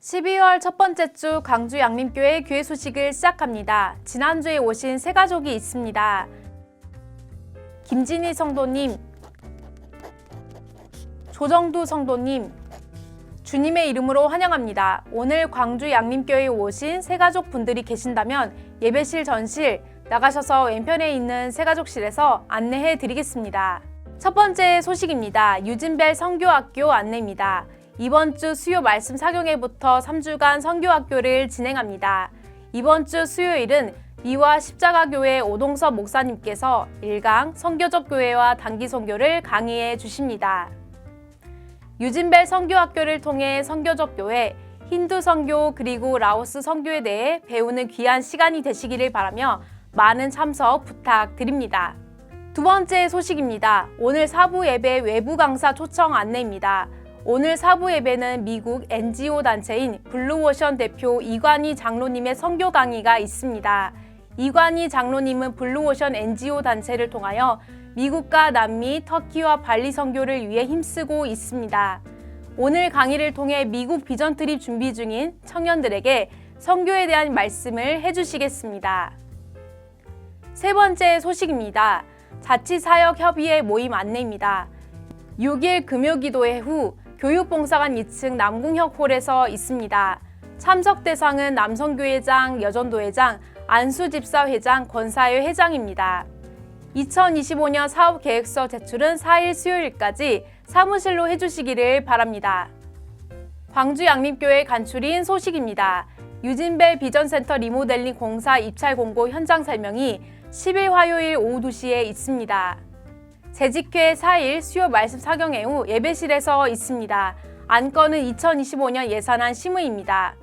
12월 첫 번째 주 광주 양림교회 교회 소식을 시작합니다. 지난주에 오신 세 가족이 있습니다. 김진희 성도님, 조정두 성도님, 주님의 이름으로 환영합니다. 오늘 광주 양림교회에 오신 세 가족 분들이 계신다면 예배실 전실 나가셔서 왼편에 있는 세 가족실에서 안내해 드리겠습니다. 첫 번째 소식입니다. 유진벨 성교학교 안내입니다. 이번 주 수요 말씀 사경회부터 3주간 성교학교를 진행합니다. 이번 주 수요일은 미화 십자가교회 오동섭 목사님께서 1강 성교적 교회와 단기 선교를 강의해 주십니다. 유진벨 성교학교를 통해 성교적 교회, 힌두 선교 그리고 라오스 선교에 대해 배우는 귀한 시간이 되시기를 바라며 많은 참석 부탁드립니다. 두 번째 소식입니다. 오늘 사부 예배 외부 강사 초청 안내입니다. 오늘 사부 예배는 미국 NGO 단체인 블루오션 대표 이관희 장로님의 선교 강의가 있습니다. 이관희 장로님은 블루오션 NGO 단체를 통하여 미국과 남미, 터키와 발리 선교를 위해 힘쓰고 있습니다. 오늘 강의를 통해 미국 비전 트립 준비 중인 청년들에게 선교에 대한 말씀을 해주시겠습니다. 세 번째 소식입니다. 자치사역협의회 모임 안내입니다. 6일 금요기도회 후 교육봉사관 2층 남궁혁 홀에서 있습니다. 참석 대상은 남성교회장, 여전도회장, 안수집사회장, 권사회 회장입니다. 2025년 사업계획서 제출은 4일 수요일까지 사무실로 해주시기를 바랍니다. 광주 양립교회 간추린 소식입니다. 유진벨 비전센터 리모델링 공사 입찰 공고 현장 설명이 10일 화요일 오후 2시에 있습니다. 재직회 4일 수요 말씀 사경회 후 예배실에서 있습니다. 안건은 2025년 예산안 심의입니다.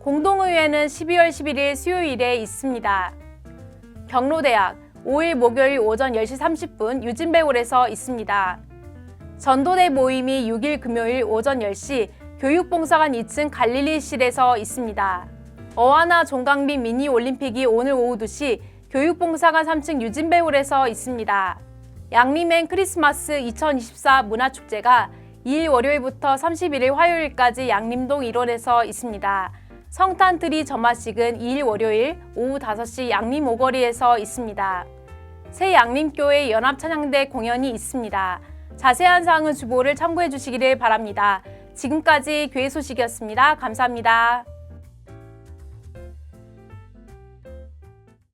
공동의회는 12월 11일 수요일에 있습니다. 경로대학 5일 목요일 오전 10시 30분 유진배홀에서 있습니다. 전도대 모임이 6일 금요일 오전 10시 교육봉사관 2층 갈릴리실에서 있습니다. 어하나 종강빈 미니 올림픽이 오늘 오후 2시 교육봉사관 3층 유진배홀에서 있습니다. 양림행 크리스마스 2024 문화축제가 2일 월요일부터 31일 화요일까지 양림동 1원에서 있습니다. 성탄 트리 점화식은 2일 월요일 오후 5시 양림 오거리에서 있습니다. 새 양림교회 연합찬양대 공연이 있습니다. 자세한 사항은 주보를 참고해 주시기를 바랍니다. 지금까지 교회 소식이었습니다. 감사합니다.